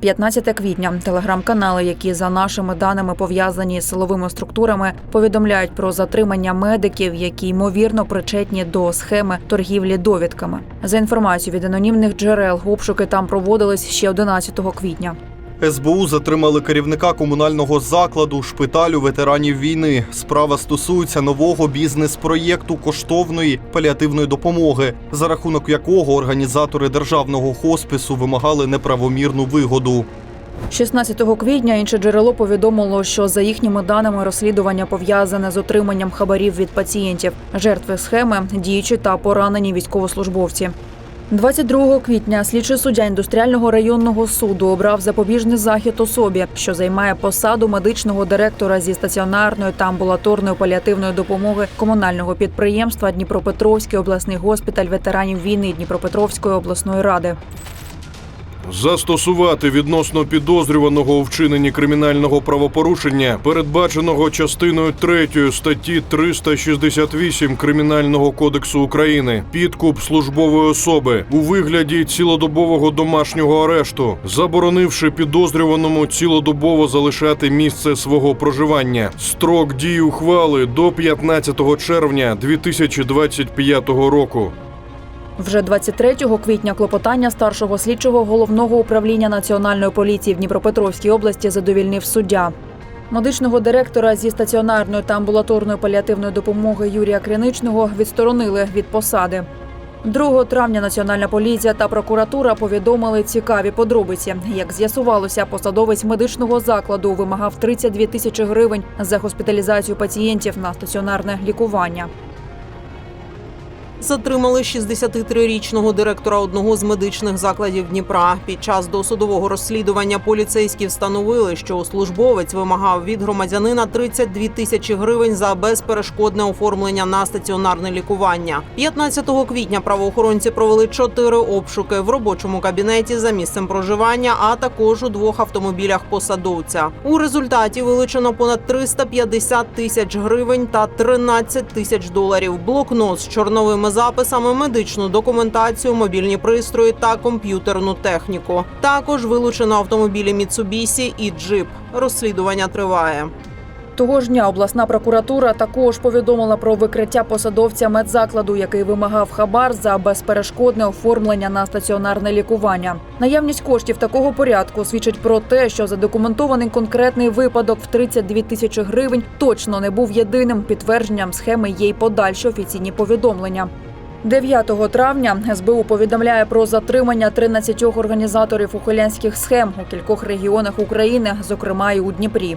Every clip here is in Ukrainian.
15 квітня телеграм-канали, які за нашими даними пов'язані з силовими структурами, повідомляють про затримання медиків, які ймовірно причетні до схеми торгівлі довідками. За інформацією від анонімних джерел, обшуки там проводились ще 11 квітня. СБУ затримали керівника комунального закладу шпиталю ветеранів війни. Справа стосується нового бізнес-проєкту коштовної паліативної допомоги, за рахунок якого організатори державного хоспису вимагали неправомірну вигоду. 16 квітня інше джерело повідомило, що за їхніми даними розслідування пов'язане з отриманням хабарів від пацієнтів, жертви схеми, діючі та поранені військовослужбовці. 22 квітня слідчий суддя індустріального районного суду обрав запобіжний захід особі, що займає посаду медичного директора зі стаціонарної та амбулаторної паліативної допомоги комунального підприємства Дніпропетровський обласний госпіталь ветеранів війни Дніпропетровської обласної ради. Застосувати відносно підозрюваного у вчиненні кримінального правопорушення, передбаченого частиною 3 статті 368 Кримінального кодексу України, підкуп службової особи у вигляді цілодобового домашнього арешту, заборонивши підозрюваному цілодобово залишати місце свого проживання. Строк дії ухвали до 15 червня 2025 року. Вже 23 квітня клопотання старшого слідчого головного управління національної поліції в Дніпропетровській області задовільнив суддя. Медичного директора зі стаціонарної та амбулаторної паліативної допомоги Юрія Криничного відсторонили від посади. 2 травня Національна поліція та прокуратура повідомили цікаві подробиці. Як з'ясувалося, посадовець медичного закладу вимагав 32 тисячі гривень за госпіталізацію пацієнтів на стаціонарне лікування. Затримали 63-річного директора одного з медичних закладів Дніпра. Під час досудового розслідування поліцейські встановили, що службовець вимагав від громадянина 32 тисячі гривень за безперешкодне оформлення на стаціонарне лікування. 15 квітня правоохоронці провели чотири обшуки в робочому кабінеті за місцем проживання, а також у двох автомобілях посадовця. У результаті вилучено понад 350 тисяч гривень та 13 тисяч доларів. Блокнот з чорновими записами, медичну документацію, мобільні пристрої та комп'ютерну техніку. Також вилучено автомобілі Mitsubishi і джип. Розслідування триває. Того ж дня обласна прокуратура також повідомила про викриття посадовця медзакладу, який вимагав хабар за безперешкодне оформлення на стаціонарне лікування. Наявність коштів такого порядку свідчить про те, що задокументований конкретний випадок в 32 тисячі гривень точно не був єдиним підтвердженням схеми є й подальші офіційні повідомлення. 9 травня СБУ повідомляє про затримання 13 організаторів ухилянських схем у кількох регіонах України, зокрема й у Дніпрі.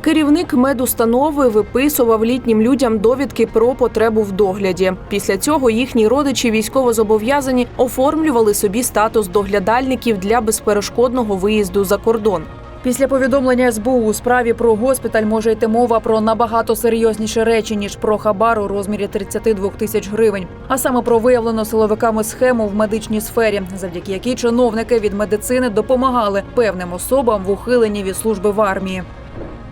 Керівник медустанови виписував літнім людям довідки про потребу в догляді. Після цього їхні родичі військовозобов'язані оформлювали собі статус доглядальників для безперешкодного виїзду за кордон. Після повідомлення СБУ у справі про госпіталь може йти мова про набагато серйозніші речі ніж про хабар у розмірі 32 тисяч гривень, а саме про виявлену силовиками схему в медичній сфері, завдяки якій чиновники від медицини допомагали певним особам в ухиленні від служби в армії.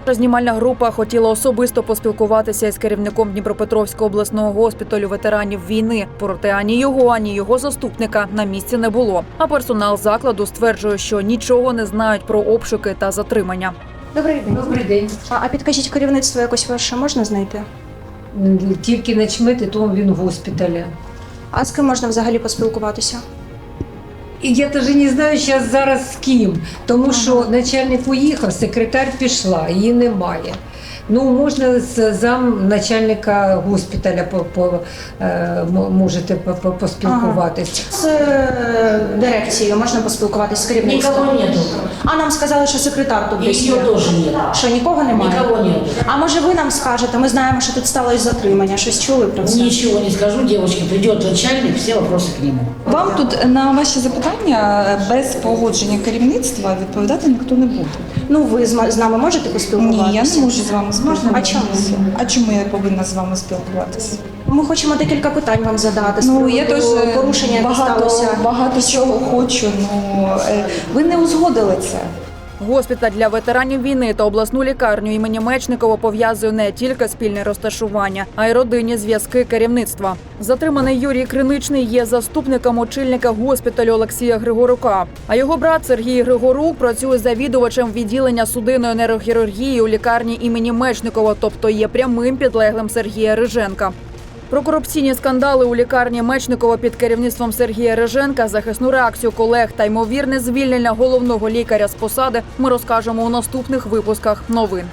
Знімальна група хотіла особисто поспілкуватися із керівником Дніпропетровського обласного госпіталю ветеранів війни. Проте ані його, ані його заступника на місці не було. А персонал закладу стверджує, що нічого не знають про обшуки та затримання. Добрий день. Добрий день. А, а підкажіть керівництво якось ваше можна знайти? Тільки начмет, і то він в госпіталі. А з ким можна взагалі поспілкуватися? І я теж не знаю зараз зараз з ким, тому що начальник поїхав, секретар пішла, її немає. Ну, можна з зам начальника госпіталя по, по, е, можете по- по- поспілкуватись. З е, дирекцією можна поспілкуватися з керівництвом? Никого нету. А нам сказали, що секретар тут десь є. тоже нет. Що нікого немає? Никого нет. А може ви нам скажете? Ми знаємо, що тут сталося затримання. Щось чули про це? Ничего не скажу, девочки, придет начальник, все вопросы к нему. Вам тут на ваші запитання без погодження керівництва відповідати ніхто не буде. Ну ви з, ма- з нами можете Ні, поспілкуватися? я не можу з вами спілкуватися. А чому? А чому я повинна з вами спілкуватися? Ми хочемо декілька питань вам задати. Ну я теж порушення, багато, сталося. багато чого хочу. Ну е, ви не узгодили це. Госпіталь для ветеранів війни та обласну лікарню імені Мечникова пов'язує не тільки спільне розташування, а й родинні зв'язки керівництва. Затриманий Юрій Криничний є заступником очільника госпіталю Олексія Григорука. А його брат Сергій Григорук працює завідувачем відділення судинної нейрохірургії у лікарні імені Мечникова, тобто є прямим підлеглим Сергія Риженка. Про корупційні скандали у лікарні Мечникова під керівництвом Сергія Реженка, захисну реакцію колег та ймовірне звільнення головного лікаря з посади ми розкажемо у наступних випусках новин.